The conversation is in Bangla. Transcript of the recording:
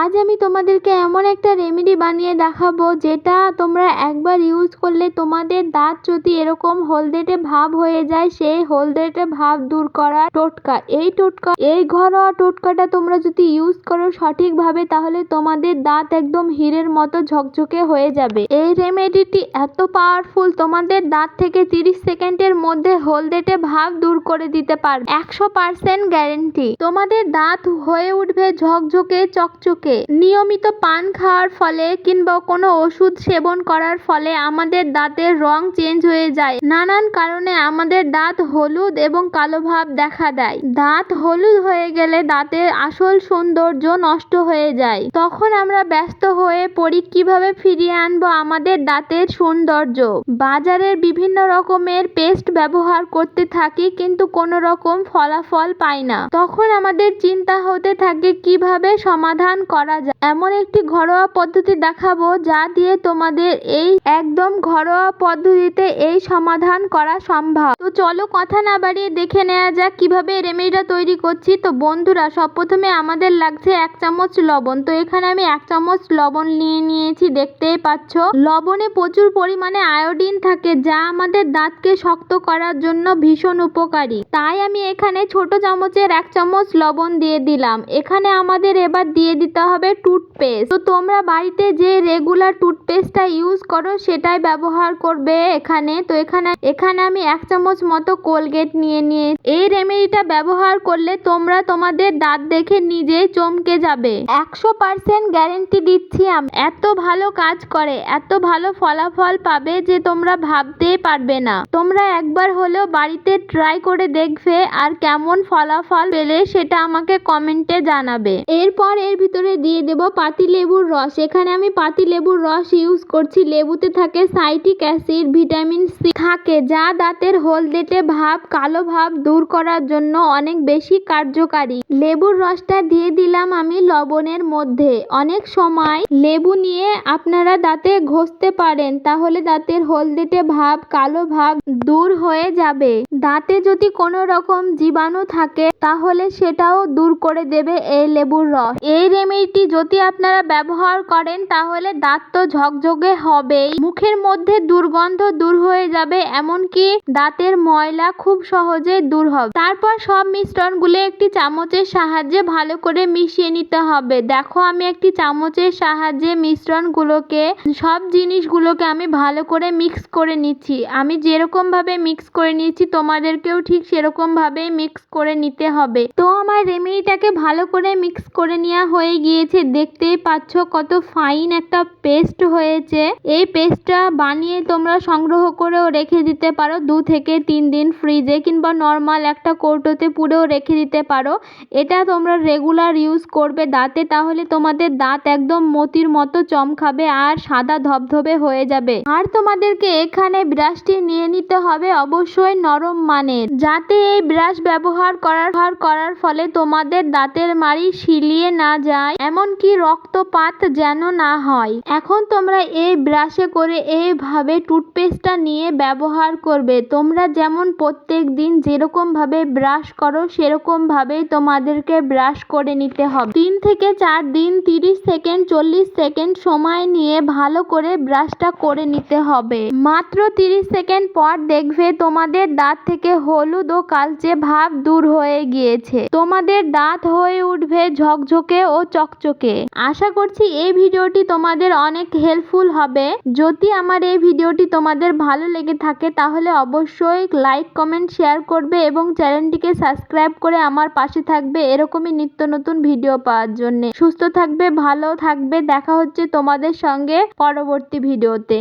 আজ আমি তোমাদেরকে এমন একটা রেমেডি বানিয়ে দেখাবো যেটা তোমরা একবার ইউজ করলে তোমাদের দাঁত যদি এরকম হলদেটে ভাব হয়ে যায়, সেই হলদেটে ভাব দূর করার টোটকা। এই টোটকা, এই ঘরোয়া টোটকাটা তোমরা যদি ইউজ করো সঠিকভাবে, তাহলে তোমাদের দাঁত একদম হীরের মতো ঝকঝকে হয়ে যাবে। এই রেমেডিটি এত পাওয়ারফুল তোমাদের দাঁত থেকে তিরিশ সেকেন্ডের মধ্যে হলদেটে ভাব দূর করে দিতে পারবে। একশো পার্সেন্ট গ্যারেন্টি তোমাদের দাঁত হয়ে উঠবে ঝকঝকে, চকচকে নিয়মিত পান খাওয়ার ফলে কিংবা কোনো ওষুধ সেবন করার ফলে আমাদের দাঁতের রং চেঞ্জ হয়ে যায়। নানান কারণে আমাদের দাঁত হলুদ এবং কালো ভাব দেখা দেয়। দাঁত হলুদ হয়ে গেলে দাঁতের আসল সৌন্দর্য নষ্ট হয়ে যায়। তখন আমরা ব্যস্ত হয়ে পড়ি, কীভাবে ফিরিয়ে আনব আমাদের দাঁতের সৌন্দর্য? বাজারের বিভিন্ন রকমের পেস্ট ব্যবহার করতে থাকি, কিন্তু কোনো রকম ফলাফল পাই না। তখন আমাদের চিন্তা হতে থাকে, কীভাবে সমাধান করা যায়। এমন একটি ঘরোয়া পদ্ধতি দেখাবো যা দিয়ে তোমাদের এই একদম ঘরোয়া পদ্ধতিতে এই সমাধান করা সম্ভব। তো চলো কথা না বাড়িয়ে দেখে নেওয়া যাক কীভাবে রেমেডিটা তৈরি করছি। তো বন্ধুরা সব প্রথমে আমাদের লাগছে এক চামচ লবণ। তো এখানে আমি এক চামচ লবণ নিয়ে নিয়েছি, দেখতেই পাচ্ছ। লবণে প্রচুর পরিমাণে আয়োডিন থাকে, যা আমাদের দাঁতকে শক্ত করার জন্য ভীষণ উপকারী। তাই আমি এখানে ছোট চামচের এক চামচ লবণ দিয়ে দিলাম। এখানে আমাদের এবার দিয়ে দিতে হবে টুথপেস্ট তো তোমরা বাড়িতে যে রেগুলার টুথপেস্টটা ইউজ করো, সেটাই ব্যবহার করবে এখানে। তো এখানে এখানে আমি এক চামচ মতো কোলগেট নিয়ে নিয়ে এই রেমেডিটা ব্যবহার করলে তোমরা তোমাদের দাঁত দেখে নিজেই চমকে যাবে। একশো পার্সেন্ট গ্যারেন্টি দিচ্ছি আমি। এত ভালো কাজ করে, এত ভালো ফলাফল পাবে যে তোমরা ভাবতেই পারবে না। তোমরা একবার হলেও বাড়িতে ট্রাই করে দেখবে আর কেমন ফলাফল পেলে সেটা আমাকে কমেন্টে জানাবে। এরপর এর ভিতরে দিয়ে দেব পাতি লেবুর রস। এখানে আমি পাতি লেবুর রস ইউজ করছি। লেবুতে থাকে সাইটিক অ্যাসিড, ভিটামিন সি থাকে, যা দাঁতের হলদেটে ভাব, কালো ভাব দূর করার জন্য অনেক বেশি কার্যকারী। লেবুর রসটা দিয়ে দিলাম আমি লবণের মধ্যে। অনেক সময় লেবু নিয়ে আপনারা দাঁতে ঘষতে পারেন, তাহলে দাঁতের হলদেটে ভাব, কালো ভাব দূর হয়ে যাবে। দাঁতে যদি কোনো রকম জীবাণু থাকে, তাহলে সেটাও দূর করে দেবে এই লেবুর রস। এই রেমেডিটি যদি আপনারা ব্যবহার করেন, তাহলে দাঁত তো ঝকঝকে হবেই। মুখের মধ্যে দুর্গন্ধ দূর হয়ে যাবে, এমনকি দাঁতের ময়লা খুব সহজে দূর হবে। তারপর সব মিশ্রণগুলো একটি চামচের সাহায্যে ভালো করে মিশিয়ে নিতে হবে। দেখো, আমি একটি চামচের সাহায্যে মিশ্রণগুলোকে, সব জিনিসগুলোকে আমি ভালো করে মিক্স করে নিচ্ছি। আমি যেরকম ভাবে মিক্স করে নিচ্ছি, তোমাদেরকেও ঠিক সেরকম ভাবে মিক্স করে নিতে হবে। তো আমার রেমেডিটাকে ভালো করে মিক্স করে নেওয়া হয়ে গিয়েছে, দেখতেই পাচ্ছ কত ফাইন একটা পেস্ট হয়েছে। এই পেস্টটা বানিয়ে তোমরা সংগ্রহ করেও রেখে দিতে পারো, দু থেকে তিন দিন ফ্রিজে কিংবা নর্মাল একটা কৌটোতে পুরেও রেখে দিতে পারো। এটা তোমরা রেগুলার ইউজ করবে দাঁতে, তাহলে তোমাদের দাঁত একদম মতির মতো চমকাবে আর সাদা ধবধবে হয়ে যাবে। আর তোমাদেরকে এখানে ব্রাশটি নিয়ে নিতে হবে অবশ্যই নরম মানের। যাতে এই ব্রাশ ব্যবহার করার করার ফলে তোমাদের দাঁতের মাড়ি শিলিয়ে না যায়। এমনকি রক্তপাত যেন না হয়। এখন তোমরা এই ব্রাশে করে এইভাবে টুথপেস্টটা নিয়ে ব্যবহার করবে। তোমরা যেমন প্রত্যেক দিন যেরকম ভাবে ব্রাশ করো সেরকম ভাবেই তোমাদেরকে ব্রাশ করে নিতে হবে। তিন থেকে চার দিন, তিরিশ সেকেন্ড, চল্লিশ সেকেন্ড সময় নিয়ে ভালো করে ব্রাশটা করে নিতে হবে। মাত্র তিরিশ সেকেন্ড পর দেখবে তোমাদের দাঁত থেকে হলুদ ও কালচে ভাব দূর হয়ে গিয়েছে। তোমাদের দাঁত হয়ে উঠবে ঝকঝকে ও চকচকে। আশা করছি এই ভিডিওটি তোমাদের অনেক হেল্পফুল হবে। যদি আমার এই ভিডিওটি তোমাদের ভালো লেগে থাকে, তাহলে অবশ্যই লাইক কমেন্ট শেয়ার করবে এবং চ্যানেলটিকে সাবস্ক্রাইব করে আমার পাশে থাকবে এরকমই নিত্য নতুন ভিডিও পাওয়ার জন্য। সুস্থ থাকবে, ভালো থাকবে। দেখা হচ্ছে তোমাদের সঙ্গে পরবর্তী ভিডিওতে